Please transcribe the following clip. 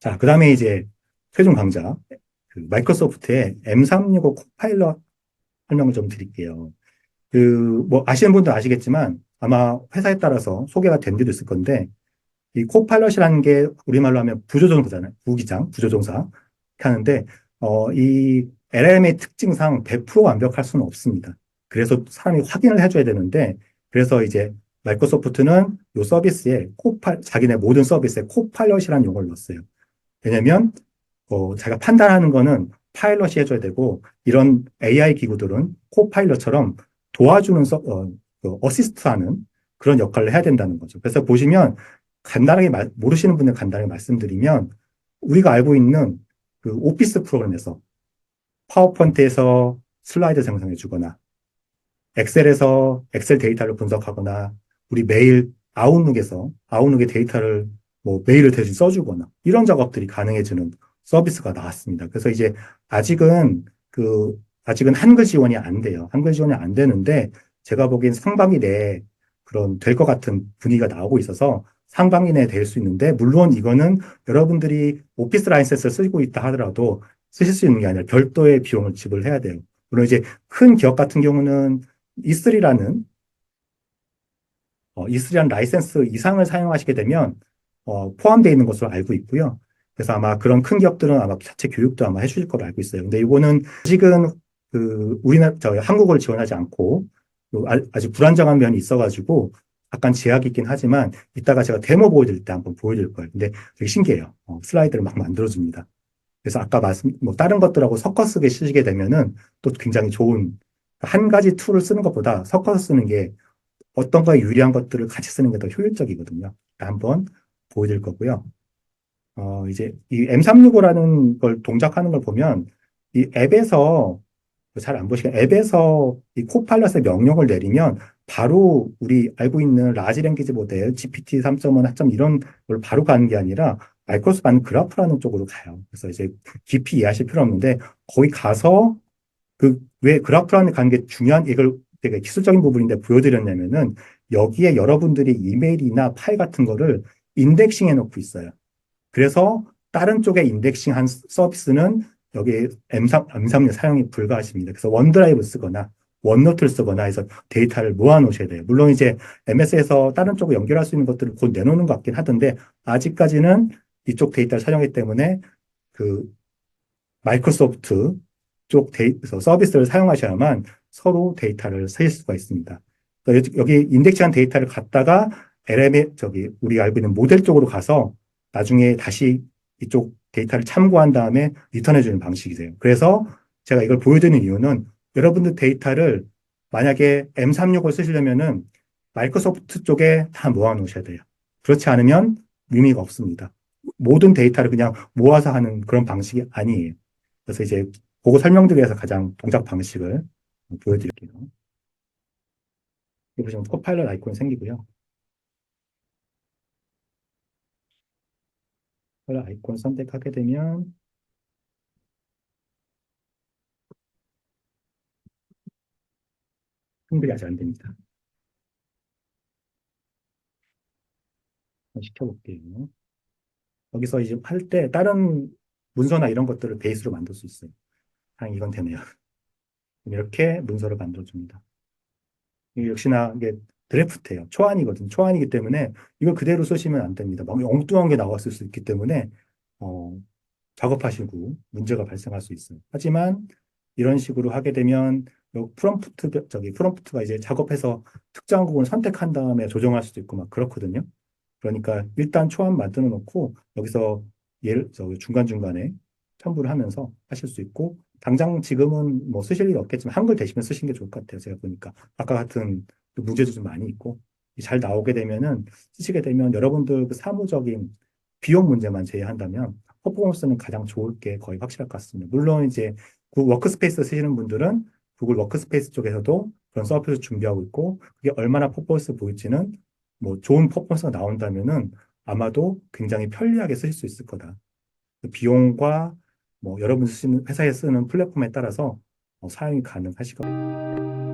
자, 그 다음에 이제 최종 강좌, 그 마이크로소프트의 M365 코파일럿 설명을 좀 드릴게요. 그, 뭐, 아시는 분도 아시겠지만 아마 회사에 따라서 소개가 된 데도 있을 건데, 이 코파일럿이라는 게 우리말로 하면 부조종사잖아요. 부기장, 부조종사. 하는데, 어, 이 LLM의 특징상 100% 완벽할 수는 없습니다. 그래서 사람이 확인을 해줘야 되는데, 그래서 이제 마이크로소프트는 이 서비스에 코팔, 자기네 모든 서비스에 코파일럿이라는 용어를 넣었어요. 왜냐면, 어, 자기가 판단하는 거는 파일럿이 해줘야 되고, 이런 AI 기구들은 코파일럿처럼 도와주는 서, 어, 그 어시스트하는 그런 역할을 해야 된다는 거죠. 그래서 보시면 간단하게 말, 모르시는 분들 간단하게 말씀드리면 우리가 알고 있는 그 오피스 프로그램에서 파워포인트에서 슬라이드 생성해 주거나 엑셀에서 엑셀 데이터를 분석하거나 우리 메일 아웃룩에서 아웃룩의 데이터를 뭐 메일을 대신 써주거나 이런 작업들이 가능해지는 서비스가 나왔습니다. 그래서 이제 아직은 그 아직은 한글 지원이 안 돼요. 한글 지원이 안 되는데 제가 보기엔 상반기 내에 그런 될 것 같은 분위기가 나오고 있어서 상반기 내에 될 수 있는데 물론 이거는 여러분들이 오피스 라이센스를 쓰고 있다 하더라도 쓰실 수 있는 게 아니라 별도의 비용을 지불해야 돼요. 물론 이제 큰 기업 같은 경우는 E3라는 어, E3라는 라이센스 이상을 사용하시게 되면 어, 포함되어 있는 것으로 알고 있고요. 그래서 아마 그런 큰 기업들은 아마 자체 교육도 아마 해주실 거로 알고 있어요. 근데 이거는 아직은 그 우리나라 저 한국어를 지원하지 않고 아- 아주 불안정한 면이 있어가지고 약간 제약이 있긴 하지만 이따가 제가 데모 보여드릴 때 한번 보여드릴 거예요. 근데 되게 신기해요. 어, 슬라이드를 막 만들어줍니다. 그래서 아까 말씀, 뭐 다른 것들하고 섞어 쓰게 쓰시게 되면은 또 굉장히 좋은 한 가지 툴을 쓰는 것보다 섞어서 쓰는 게 어떤 거에 유리한 것들을 같이 쓰는 게 더 효율적이거든요. 한번 보여드릴 거고요. 어, 이제 이 M365라는 걸 동작하는 걸 보면 이 앱에서 잘 안 보시면 앱에서 이 코파일럿의 명령을 내리면 바로 우리 알고 있는 라지 랭귀지 모델 GPT 3.1, 4.0 이런 걸 바로 가는 게 아니라 마이크로소프트 는 그래프라는 쪽으로 가요. 그래서 이제 깊이 이해하실 필요 없는데 거기 가서 그 왜 그래프라는 게 중요한 이걸 되게 기술적인 부분인데 보여드렸냐면은 여기에 여러분들이 이메일이나 파일 같은 거를 인덱싱 해놓고 있어요. 그래서 다른 쪽에 인덱싱 한 서비스는 여기 M3, M3의 사용이 불가하십니다. 그래서 원드라이브 쓰거나 원노트를 쓰거나 해서 데이터를 모아 놓으셔야 돼요. 물론 이제 MS에서 다른 쪽으로 연결할 수 있는 것들을 곧 내놓는 것 같긴 하던데 아직까지는 이쪽 데이터를 사용하기 때문에 그 마이크로소프트 쪽 데이, 서비스를 사용하셔야만 서로 데이터를 쓰실 수가 있습니다. 그러니까 여기 인덱싱한 데이터를 갖다가 LM의 저기 우리가 알고 있는 모델 쪽으로 가서 나중에 다시 이쪽 데이터를 참고한 다음에 리턴해 주는 방식이세요. 그래서 제가 이걸 보여드리는 이유는 여러분들 데이터를 만약에 M36을 쓰시려면은 마이크로소프트 쪽에 다 모아 놓으셔야 돼요. 그렇지 않으면 의미가 없습니다. 모든 데이터를 그냥 모아서 하는 그런 방식이 아니에요. 그래서 이제 그거 설명드리기 위해서 가장 동작 방식을 보여드릴게요. 보시면 코파일럿 아이콘이 생기고요. 컬러 아이콘 선택하게 되면 한글이 아직 안 됩니다. 시켜볼게요. 여기서 이제 할 때 다른 문서나 이런 것들을 베이스로 만들 수 있어요. 아, 이건 되네요. 이렇게 문서를 만들어줍니다. 역시나 이게 드래프트예요. 초안이거든요. 초안이기 때문에 이걸 그대로 쓰시면 안 됩니다. 막 엉뚱한 게 나왔을 수 있기 때문에 어, 작업하시고 문제가 발생할 수 있어요. 하지만 이런 식으로 하게 되면 프롬프트 저기 프롬프트가 이제 작업해서 특정 부분을 선택한 다음에 조정할 수도 있고 막 그렇거든요. 그러니까 일단 초안 만들어 놓고 여기서 예를 저 중간 중간에 첨부를 하면서 하실 수 있고 당장 지금은 뭐 쓰실 일 없겠지만 한글 대시면 쓰시는 게 좋을 것 같아요. 제가 보니까 아까 같은 문제도 좀 많이 있고 잘 나오게 되면은 쓰시게 되면 여러분들 그 사무적인 비용 문제만 제외한다면 퍼포먼스는 가장 좋을 게 거의 확실할 것 같습니다. 물론 이제 그 워크스페이스 쓰시는 분들은 구글 워크스페이스 쪽에서도 그런 서비스 준비하고 있고 그게 얼마나 퍼포먼스 보일지는 뭐 좋은 퍼포먼스가 나온다면은 아마도 굉장히 편리하게 쓰실 수 있을 거다. 그 비용과 뭐 여러분 쓰시는 회사에 쓰는 플랫폼에 따라서 어, 사용이 겁니다.